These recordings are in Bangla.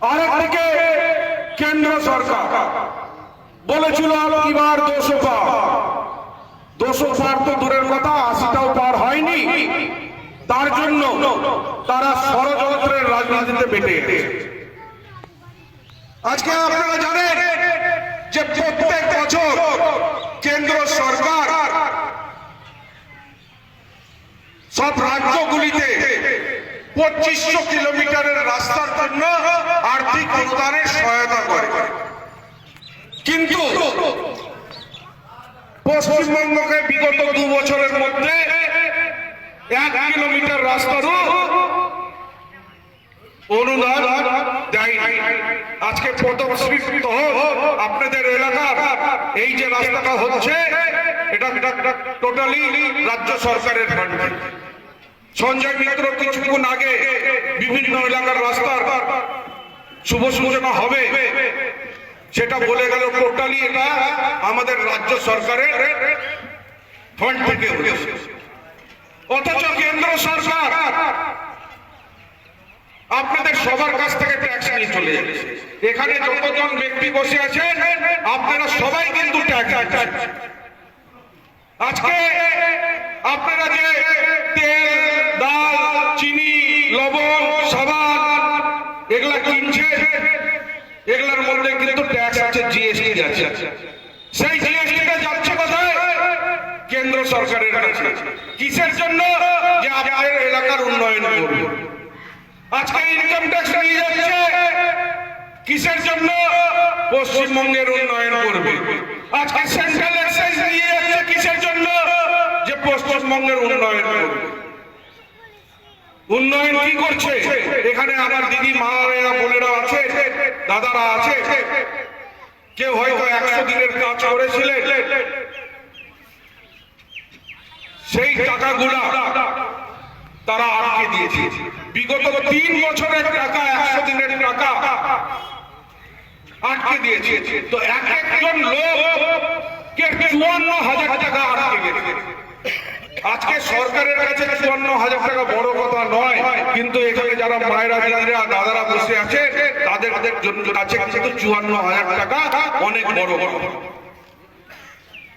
আরেকদিকে কেন্দ্র সরকার। বলেছিল এবার দুশো পার দুশো পার তো দূরের কথা, আশিটাও পার হয়নি। তার জন্য তারা ষড়যন্ত্রের রাজনীতিতে বেটে আজকে আপনারা জানেন যে প্রত্যেক বছর কেন্দ্র সরকার সব রাজ্যগুলিতে পঁচিশশো কিলোমিটারের রাস্তার জন্য আর্থিক অনুদানের সহায়তা করে। কিন্তু পশ্চিমবঙ্গকে বিগত দু বছরের মধ্যে এক কিলোমিটার রাস্তারও অনুদান দেয়নি। আজকে প্রথম স্বীকৃত আপনাদের এলাকার এই যে রাস্তাটা হচ্ছে, এটা টোটালি রাজ্য সরকারের ফান্ডে সঞ্জয় মিত্র কিছুক্ষণ আগে বিভিন্ন এলাকার রাস্তার শুভ সূচনা হবে। সেটা বলে গেল টোটালি এটা আমাদের রাজ্য সরকারের ফান্ড থেকে অথচ কেন্দ্র সরকার আপনাদের সবার কাছ থেকে ট্যাক্স নিয়ে চলে যাচ্ছে। এখানে যতজন ব্যক্তি বসে আছেন, আপনারা সবাই কিন্তু ট্যাক্স আজকে আপনারা যে কিনছেন এগুলার মধ্যে কিন্তু ট্যাক্স আছে জিএসটি আছে। সেই জিএসটিটা যাচ্ছে কোথায়? কেন্দ্র সরকারের কাছে। কিসের জন্য? যে আপনাদের এলাকার উন্নয়ন করবে। আজকে ইনকাম ট্যাক্স নিয়ে যাচ্ছে। কিসের জন্য? পশ্চিমবঙ্গের উন্নয়ন করবে। আজকে সেন্ট্রাল এক্সাইজ নিয়ে যাচ্ছে কিসের জন্য? যে পশ্চিমবঙ্গের উন্নয়ন উন্নয়ন কি করছে? এখানে আমার দিদি, মা বোনেরা আছে, দাদারা আছে। কেউ হয়তো একশো দিনের কাজ করেছিলেন। সেই টাকাগুলা তারা আটকে দিয়েছে। বিগত তিন বছরের টাকা, একশো দিনের টাকা আটকে দিয়েছে। তো এক একজন লোক কে চুয়ান্ন হাজার টাকা আটকে গেছে। আজকে সরকারের কাছে চুয়ান্ন হাজার টাকা বড় কথা নয়, কিন্তু এখানে যারা মায়েরা, দিদিরা, দাদারা বসে আছে, তাদের কাছে কিন্তু চুয়ান্ন হাজার টাকা অনেক বড় বড়।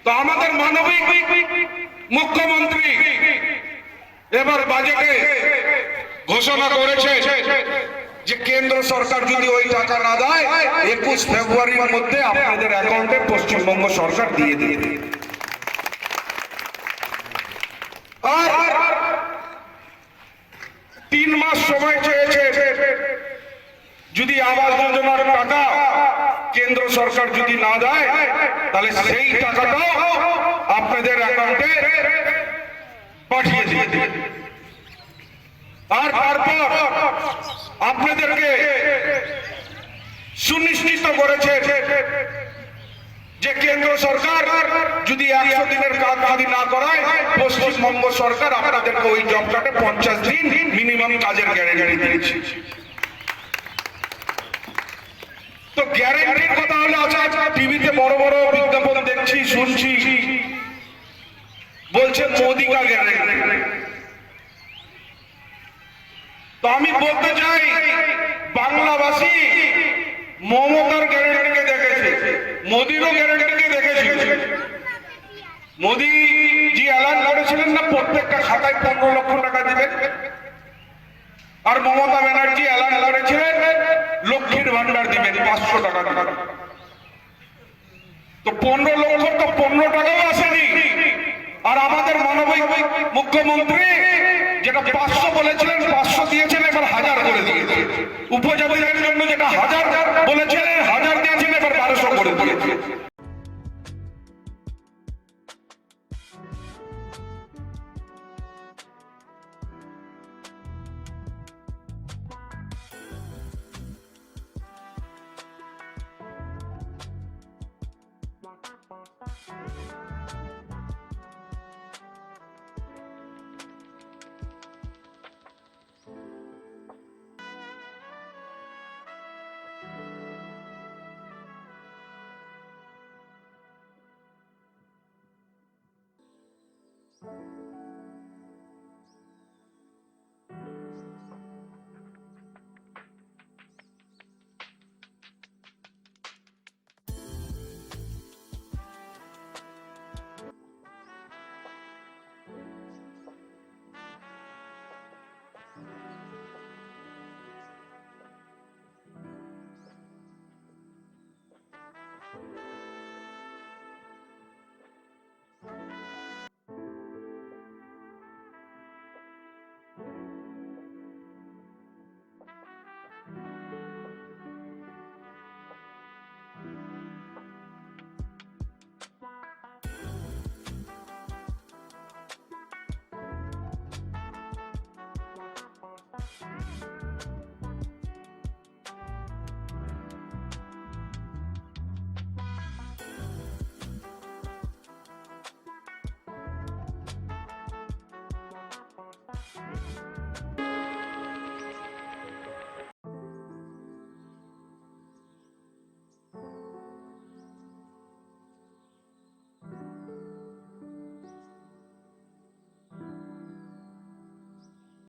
তো আমাদের মানবিক মুখ্যমন্ত্রী এবার বাজেটে ঘোষণা করেছে যে কেন্দ্র সরকার যদি ওই টাকা না দেয়, একুশ ফেব্রুয়ারির মধ্যে আপনাদের অ্যাকাউন্টে পশ্চিমবঙ্গ সরকার দিয়ে দিয়ে আর তিন মাস সময় চেয়েছে। যদি আবাস যোজনার টাকা কেন্দ্র সরকার যদি না দেয়, তাহলে সেই টাকাটাও আপনাদের অ্যাকাউন্টে পাঠিয়ে দিয়ে আর তারপর আপনাদেরকে সুনিশ্চিত করেছে যে কেন্দ্র সরকার যদি একশো দিনের কাজ যদি না করায়, পশ্চিমবঙ্গ সরকার আপনাদেরকে ওই জব কার্ডে পঞ্চাশ দিন মিনিমাম কাজের গ্যারেন্টি দিয়েছে। তো গ্যারেন্টির কথা হলে আচ্ছা টিভিতে বড় বড় বিজ্ঞাপন দেখছি, শুনছি। বলছে মোদি কা গ্যারেন্টি তো আমি বলতে চাই, বাংলাবাসী মমতার গ্যারেন্টিকে দেখেছে মোদিরও গ্যারেন্টিকে দেখেছি। মোদি জি এলান করেছিলেন না, প্রত্যেকটা খাতায় পনেরো লক্ষ টাকা দিবেন। আর মমতা ব্যানার্জি এলান করেছিলেন, লক্ষ্মীর ভান্ডার দিবেন, পাঁচশো টাকা টাকা তো পনেরো লক্ষ তো পনেরো টাকাও আসেনি। আর আমাদের মানবিক মুখ্যমন্ত্রী যেটা পাঁচশো বলেছিলেন, পাঁচশো দিয়েছেন এবার হাজার করে দিয়েছে। উপজাতিদের জন্য যেটা হাজার বলেছিলেন